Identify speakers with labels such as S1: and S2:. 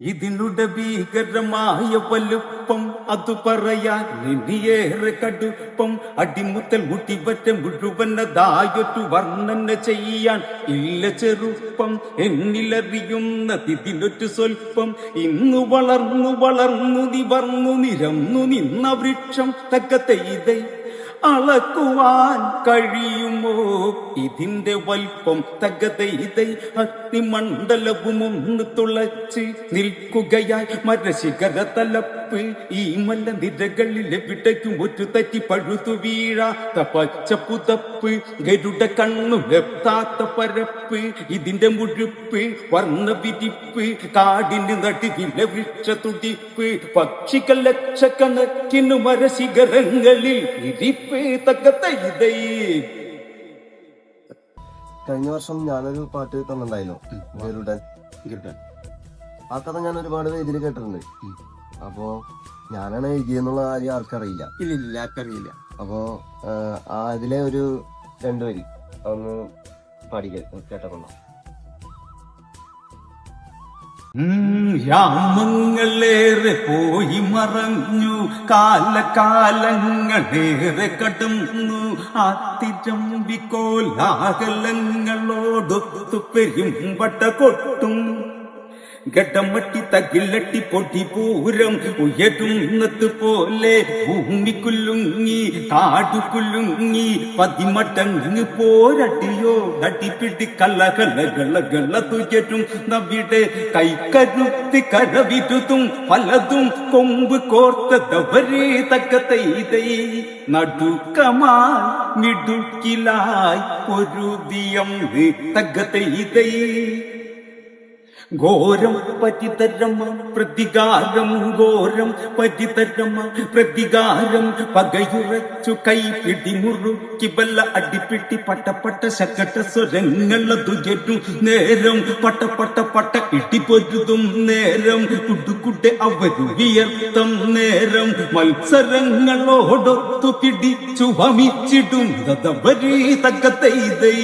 S1: ഇതിനുടെ ഭീകരമായ വലുപ്പം അത് പറയാൻ ഇനിയേറെ കടുപ്പം. അടിമുത്തൽ മുട്ടിവറ്റ മുഴുവനതായൊരു വർണന ചെയ്യാൻ ഇല്ല ചെറുപ്പം. എന്നിലറിയുന്ന തിതിലൊറ്റു സ്വൽപ്പം. ഇന്നു വളർന്നു വളർന്നു നിവർന്നു നിരന്നു നിന്ന വൃക്ഷം തക്കത്തെ ഇതേ അളക്കുവാൻ കഴിയുമോ? ഇതിന്റെ വൽപ്പം തകതൈതൈ അഗ്നിമണ്ഡലവും ഒന്ന് തുളച്ച് നിൽക്കുകയായി. മരശിഖര തലപ്പ് ഈ മല്ല നിരകളിലെ വിടയ്ക്കും ഒറ്റ തറ്റി പഴുതു വീഴാത്ത പച്ച പുതപ്പ് ഗരുഡ കണ്ണു ലപ്താത്ത പരപ്പ്. ഇതിന്റെ മുഴുപ്പ് വർണ വിരിപ്പ് കാടിന് നടുവിലെ വൃക്ഷ തുടിപ്പ്. പക്ഷികൾ ലക്ഷക്കണക്കിനു മരശിഖരങ്ങളിൽ ഇരിപ്പ് തകത്ത ഇതേ
S2: കഴിഞ്ഞ വർഷം ഞാനൊരു പാട്ട് തന്നിട്ടുണ്ടായിരുന്നു. ഗരുഡൻ. ആ കഥ ഞാൻ ഒരുപാട് ഇതിൽ കേട്ടിട്ടുണ്ട്. അപ്പോ ഞാനാണ് എഴുതിയെന്നുള്ള കാര്യം ആർക്കറിയില്ല.
S1: ഇല്ല ആർക്കറിയില്ല.
S2: അപ്പോ അതിലെ ഒരു രണ്ടു വരി ഒന്ന് പാടിക്ക കേട്ടോ
S1: യാമങ്ങളേറെ പോയി മറഞ്ഞു കാലകാലങ്ങളേറെ കടന്നു അത്തിചമ്പിക്കോലാകലങ്ങളോടൊത്തു പെരും പട്ട കൊട്ടും. ഘടമട്ടി തകിലട്ടി പൊടി പൂരം ഉയരും ഇന്നത്ത് പോലെ. ഭൂമി കുല്ലുങ്ങി കാടു കുല്ലുങ്ങി പതിമടങ്ങ് പോരട്ടിയോ അടിപിടി കള്ള തുയരും. നവിടെ കൈക്കരുത്തി കരവിരുതും പലതും കൊമ്പ് കോർത്തതവരെ തക്കതൈതൈ നടുക്കമായി മിടുക്കിലായി ദിയം തകതൈതൈ ഘോരം പതിതരമ പ്രതികാരം ഘോരം പതിതരമ പ്രതികാരം പകയുറച്ചു കൈ പിടിമുറുക്കി വല്ല അടിപ്പിട്ടി പട്ടപ്പട്ട ശക്കട്ട സ്വരങ്ങളതുയരും നേരം പട്ടപ്പട്ട പട്ട ഇടിപ്പൊരുതും നേരം കുട്ടുകുട്ടെ അവരു വിയർത്തം നേരം മത്സരങ്ങളോടൊത്തു പിടിച്ചു വമിച്ചിടും. തവരീ തക്കത്തൈതൈ